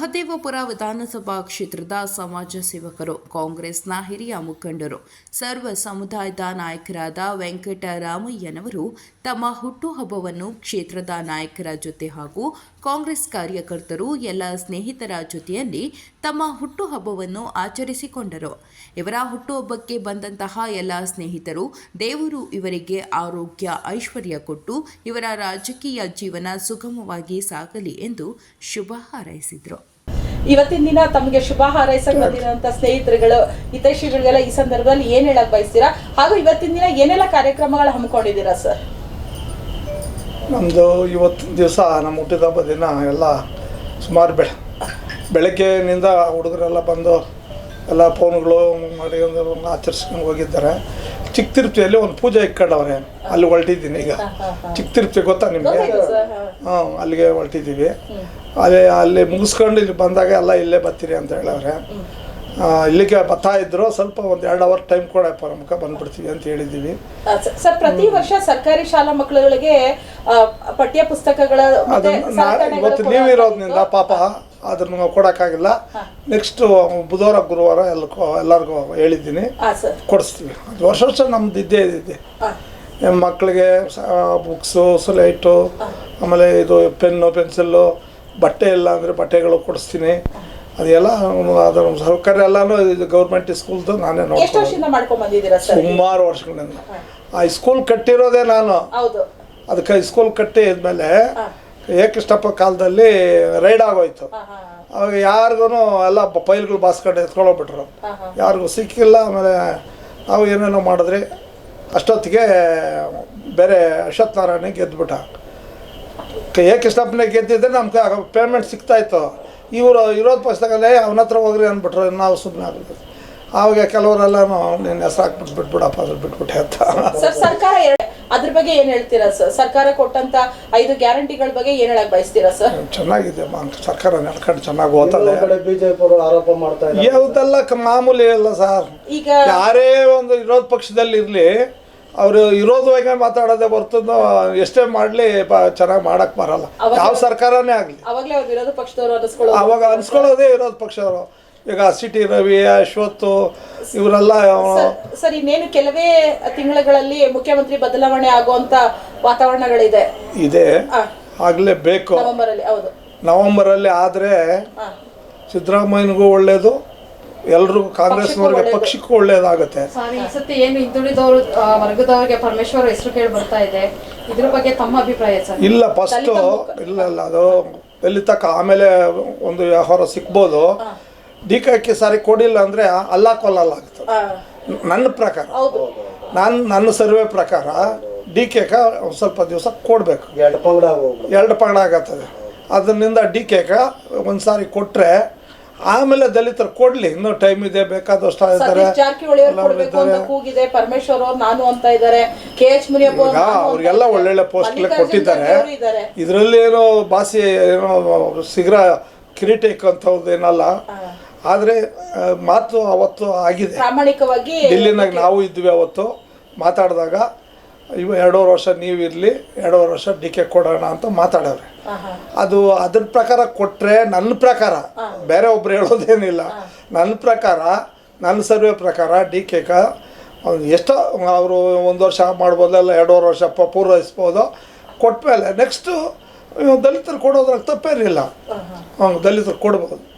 ಮಹದೇವಪುರ ವಿಧಾನಸಭಾ ಕ್ಷೇತ್ರದ ಸಮಾಜ ಸೇವಕರು, ಕಾಂಗ್ರೆಸ್ನ ಹಿರಿಯ ಮುಖಂಡರು, ಸರ್ವ ಸಮುದಾಯದ ನಾಯಕರಾದ ವೆಂಕಟರಾಮಯ್ಯನವರು ತಮ್ಮ ಹುಟ್ಟುಹಬ್ಬವನ್ನು ಕ್ಷೇತ್ರದ ನಾಯಕರ ಜೊತೆ ಹಾಗೂ ಕಾಂಗ್ರೆಸ್ ಕಾರ್ಯಕರ್ತರು ಎಲ್ಲ ಸ್ನೇಹಿತರ ಜೊತೆಯಲ್ಲಿ ತಮ್ಮ ಹುಟ್ಟುಹಬ್ಬವನ್ನು ಆಚರಿಸಿಕೊಂಡರು. ಇವರ ಹುಟ್ಟುಹಬ್ಬಕ್ಕೆ ಬಂದಂತಹ ಎಲ್ಲ ಸ್ನೇಹಿತರು ದೇವರು ಇವರಿಗೆ ಆರೋಗ್ಯ, ಐಶ್ವರ್ಯ ಕೊಟ್ಟು ಇವರ ರಾಜಕೀಯ ಜೀವನ ಸುಗಮವಾಗಿ ಸಾಗಲಿ ಎಂದು ಶುಭ ಹಾರೈಸಿದರು. ಇವತ್ತಿನ ದಿನ ತಮಗೆ ಶುಭ ಹಾರೈಸಕ್ ಬಂದಿರುವಂತ ಸ್ನೇಹಿತರುಗಳು ಹಿತೈಷಿಗಳಿಗೆಲ್ಲ ಈ ಸಂದರ್ಭದಲ್ಲಿ ಏನ್ ಹೇಳಕ್ ಬಯಸ್ತೀರಾ? ಹಾಗೂ ಇವತ್ತಿನ ದಿನ ಏನೆಲ್ಲ ಕಾರ್ಯಕ್ರಮಗಳು ಹಮ್ಮಿಕೊಂಡಿದ್ದೀರಾ ಸರ್ ನಮ್ಮದು ಇವತ್ತಿನ ದಿವಸ ನಮ್ಮ ಹುಟ್ಟಿದ ಹಬ್ಬ ದಿನ ಎಲ್ಲ ಸುಮಾರು ಬೆಳೆ ಬೆಳಗ್ಗೆನಿಂದ ಹುಡುಗರೆಲ್ಲ ಬಂದು ಎಲ್ಲ ಫೋನ್ಗಳು ಮಾಡಿ ಆಚರಿಸ್ಕೊಂಡು ಹೋಗಿದ್ದಾರೆ. ಚಿಕ್ಕ ತಿರುಪತಿಯಲ್ಲಿ ಒಂದು ಪೂಜೆ ಇಕ್ಕಡವ್ರೆ ಅಲ್ಲಿ ಹೊರಟಿದ್ದೀನಿ ಈಗ. ಚಿಕ್ಕ ತಿರುಪತಿ ಗೊತ್ತಾ ನಿಮಗೆ? ಹಾ. ಅಲ್ಲಿಗೆ ಹೊರಟಿದ್ದೀವಿ. ಅದೇ ಅಲ್ಲಿ ಮುಗಿಸ್ಕೊಂಡು ಇಲ್ಲಿ ಬಂದಾಗ ಎಲ್ಲ ಇಲ್ಲೇ ಬರ್ತೀರಿ ಅಂತ ಹೇಳವ್ರೆ. ಇಲ್ಲಿಗೆ ಬರ್ತಾ ಇದ್ರು ಸ್ವಲ್ಪ ಒಂದು ಎರಡು ಅವರ್ ಟೈಮ್ ಕೊಡಪ್ಪ ನಮ್ಗೆ ಬಂದ್ಬಿಡ್ತೀವಿ ಅಂತ ಹೇಳಿದ್ದೀವಿ. ಸರ್ ಪ್ರತಿ ವರ್ಷ ಸರ್ಕಾರಿ ಶಾಲಾ ಮಕ್ಕಳುಗಳಿಗೆ ಪಠ್ಯ ಪುಸ್ತಕಗಳ ಇವತ್ತು ನೀವಿರೋದ್ರಿಂದ ಪಾಪ ಅದನ್ನು ನಾವು ಕೊಡೋಕ್ಕಾಗಿಲ್ಲ. ನೆಕ್ಸ್ಟ್ ಬುಧವಾರ ಗುರುವಾರ ಎಲ್ಲ ಎಲ್ಲರಿಗೂ ಹೇಳಿದ್ದೀನಿ. ಕೊಡಿಸ್ತೀವಿ. ಅದು ವರ್ಷ ವರ್ಷ ನಮ್ದು ಇದ್ದೇ ನಮ್ಮ ಮಕ್ಕಳಿಗೆ ಬುಕ್ಸು ಸ್ಲೈಟು ಆಮೇಲೆ ಇದು ಪೆನ್ನು ಪೆನ್ಸಿಲ್ಲು ಬಟ್ಟೆ ಇಲ್ಲ ಅಂದರೆ ಬಟ್ಟೆಗಳು ಕೊಡಿಸ್ತೀನಿ. ಅದೆಲ್ಲ ಅದರ ಸೌಕರ್ಯ ಎಲ್ಲನೂ ಇದು ಗೌರ್ಮೆಂಟ್ ಸ್ಕೂಲ್ದು ನಾನೇ ನೋಡ್ತೀನಿ ಸುಮಾರು ವರ್ಷಗಳಿಂದ. ಆ ಸ್ಕೂಲ್ ಕಟ್ಟಿರೋದೇ ನಾನು. ಅದಕ್ಕೆ ಸ್ಕೂಲ್ ಕಟ್ಟಿ ಇದ್ಮೇಲೆ ಏಕೃಷ್ಣಪ್ಪ ಕಾಲದಲ್ಲಿ ರೈಡ್ ಆಗೋಯ್ತು. ಅವಾಗ ಯಾರಿಗೂ ಎಲ್ಲ ಪೈಲ್ಗಳು ಬಾಸ್ಕೊಂಡು ಎತ್ಕೊಳ್ಳೋಗ್ಬಿಟ್ರು. ಯಾರಿಗೂ ಸಿಕ್ಕಿಲ್ಲ ಆಮೇಲೆ ನಾವು ಏನೇನೋ ಮಾಡಿದ್ರಿ. ಅಷ್ಟೊತ್ತಿಗೆ ಬೇರೆ ಅಶ್ವತ್ ನಾರಾಯಣ ಗೆದ್ದುಬಿಟ್ಟ ಏಕೃಷ್ಣಪ್ಪನೇ ಗೆದ್ದಿದ್ರೆ ನಮ್ಗೆ ಪೇಮೆಂಟ್ ಸಿಗ್ತಾಯಿತ್ತು ಇವರು ಇರೋದು ಪಕ್ಷದಾಗಲೇ ಅವನ ಹತ್ರ ಹೋಗ್ರಿ ಅಂದ್ಬಿಟ್ರು ನಾವು ಸುಮ್ಮನೆ ಆಗ್ಬಿಟ್ಟು ಆವಾಗ ಕೆಲವರೆಲ್ಲ ನಿನ್ನ ಹೆಸರು ಹಾಕ್ಬಿಟ್ಟು ಬಿಟ್ಬಿಡಪ್ಪ ಅದ್ರ ಬಿಟ್ಬಿಟ್ಟೆ ಅಂತ. ಸರ್ ಸರ್ಕಾರ ಎರಡ್- ಅದ್ರ ಬಗ್ಗೆ ಏನ್ ಹೇಳ್ತೀರಾ ಸರ್? ಸರ್ಕಾರ ಕೊಟ್ಟಂತ ಐದು ಗ್ಯಾರಂಟಿಗಳ ಬಗ್ಗೆ ಏನ್ ಹೇಳಕ್ ಬಯಸ್ತೀರಾ ಸರ್? ಚೆನ್ನಾಗಿದೆ ಅಮ್ಮ, ಸರ್ಕಾರ ನಡ್ಕೊಂಡು ಚೆನ್ನಾಗಿ ಓದ್ತದೆ ಕಡೆ ಬಿಜೆಪಿ ಆರೋಪ ಮಾಡ್ತಾರೆ ಇದ್ದಾರೆ. ಯಾವುದೆಲ್ಲ ಕ- ಮಾಮೂಲಿ ಅಲ್ಲ ಸರ್. ಈಗ ಯಾರೇ ಒಂದು ವಿರೋಧ ಪಕ್ಷದಲ್ಲಿ ಇರಲಿ ಅವರು ವಿರೋಧವಾಗಿ ಮಾತಾಡೋದೆ ಬರ್ತದ ಎಷ್ಟೇ ಮಾಡಲಿ ಚೆನ್ನಾಗಿ ಮಾಡಕ್ ಬರಲ್ಲ. ಯಾವ ಸರ್ಕಾರನೇ ಆಗಲಿ. ಅವಾಗ್ಲೇ ಅವ್ರು ವಿರೋಧ ಪಕ್ಷದವರು ಅನ್ನಿಸ್ಕೊಳ್ಳೋದು. ಅವಾಗ ಅನ್ಸ್ಕೊಳ್ಳೋದೇ ವಿರೋಧ ಪಕ್ಷದವರು. ಈಗ ಸಿಟಿ ರವಿ ಅಶ್ವತ್ತು ಇವರೆಲ್ಲ ಸರ್- ಇನ್ನೇನು ಕೆಲವೇ ತಿಂಗಳುಗಳಲ್ಲಿ ಮುಖ್ಯಮಂತ್ರಿ ಬದಲಾವಣೆ ಆಗುವಂತ ವಾತಾವರಣಗಳಿದೆ. ಇದೆ. ಆಗ್ಲೇ ಬೇಕು. ನವೆಂಬರ್ ಅಲ್ಲಿ ಹೌದು. ನವಂಬರಲ್ಲಿ ಆದರೆ ಸಿದ್ದರಾಮಯ್ಯನಿಗೂ ಒಳ್ಳೇದು ಎಲ್ರಿಗೂ ಕಾಂಗ್ರೆಸ್ನವ್ರಿಗೆ. ಪಕ್ಷಕ್ಕೂ ಒಳ್ಳೇದಾಗುತ್ತೆ. ಸರ್ ಈ ಏನು ಹಿಂದುಳಿದವರು ಆ, ವರ್ಗದವರಿಗೆ ಪರಮೇಶ್ವರ್ ಹೆಸರು ಕೇಳಿ ಬರ್ತಾ ಇದೆ. ಇದ್ರ ಬಗ್ಗೆ ತಮ್ಮ ಅಭಿಪ್ರಾಯ ಸರ್? ಇಲ್ಲ ಫಸ್ಟ್ ಇಲ್ಲ ಇಲ್ಲ ಅದು ಎಲ್ಲಿ ತಕ್ಕ ಆಮೇಲೆ ಒಂದು ವ್ಯವಹಾರ ಸಿಗ್ಬೋದು ಡಿ ಕೆ ಸಾರಿ ಕೊಡಿಲ್ಲ ಅಂದರೆ ಅಲ್ಲ ಕೊಲ್ಲಲ್ಲ ಆಗ್ತದೆ. ನನ್ನ ಪ್ರಕಾರ. ಹೌದು. ನಾನು ನನ್ನ ಸರ್ವೆ ಪ್ರಕಾರ ಡಿ ಕೆಕ ಒಂದು ಸ್ವಲ್ಪ ದಿವಸ ಕೊಡಬೇಕು. ಎರಡು ಪಂಗಡ ಹೋಗ್ಬಿಡು ಎರಡು ಪಂಗಡ ಆಗತ್ತದೆ ಅದರಿಂದ ಡಿ ಕೆಕ ಒಂದು ಸಾರಿ ಕೊಟ್ಟರೆ ಆಮೇಲೆ ದಲಿತರು ಕೊಡಲಿ. ಇನ್ನೂ ಟೈಮ್ ಇದೆ ಬೇಕಾದಷ್ಟು ಇದ್ದಾರೆ. ಅಂತ ಅಂತ ಅಂತ ಅವ್ರಿಗೆಲ್ಲ. ಒಳ್ಳೊಳ್ಳೆ ಪೋಸ್ಟ್ ಕೊಟ್ಟಿದ್ದಾರೆ. ಇದರಲ್ಲಿ ಏನೋ ಬಾಸಿ ಏನೋ ಶೀಘ್ರ ಕಿರೀಟ ಇಕ್ಕಂಥದ್ದು ಏನಲ್ಲ. ಆದರೆ ಮಾತು ಅವತ್ತು ಆಗಿದೆ. ಪ್ರಾಮಾಣಿಕವಾಗಿ ಡಿಲ್ಲಿನಾಗ ನಾವು ಇದ್ವಿ ಅವತ್ತು ಮಾತಾಡಿದಾಗ ಇವು ಎರಡೂವರೆ ವರ್ಷ ನೀವು ಇರಲಿ ಎರಡೂವರೆ ವರ್ಷ ಡಿ ಕೆ ಕೊಡೋಣ ಅಂತ ಮಾತಾಡವ್ರೆ. ಆಹಾ. ಅದು ಅದ್ರ ಪ್ರಕಾರ ಕೊಟ್ಟರೆ ನನ್ನ ಪ್ರಕಾರ ಬೇರೆ ಒಬ್ರು ಹೇಳೋದೇನಿಲ್ಲ. ನನ್ನ ಪ್ರಕಾರ ನನ್ನ ಸರ್ವೆ ಪ್ರಕಾರ ಡಿ ಕೆ ಎಷ್ಟೋ ಅವರು ಒಂದು ವರ್ಷ ಮಾಡ್ಬೋದಲ್ಲ ಎರಡೂವರೆ ವರ್ಷ ಪ- ಪೂರೈಸ್ಬೋದು ಕೊಟ್ಮೇಲೆ ನೆಕ್ಸ್ಟು ದಲಿತರು ಕೊಡೋದ್ರಾಗ ತಪ್ಪೇನಿಲ್ಲ. ದಲಿತರು ಕೊಡ್ಬೋದು.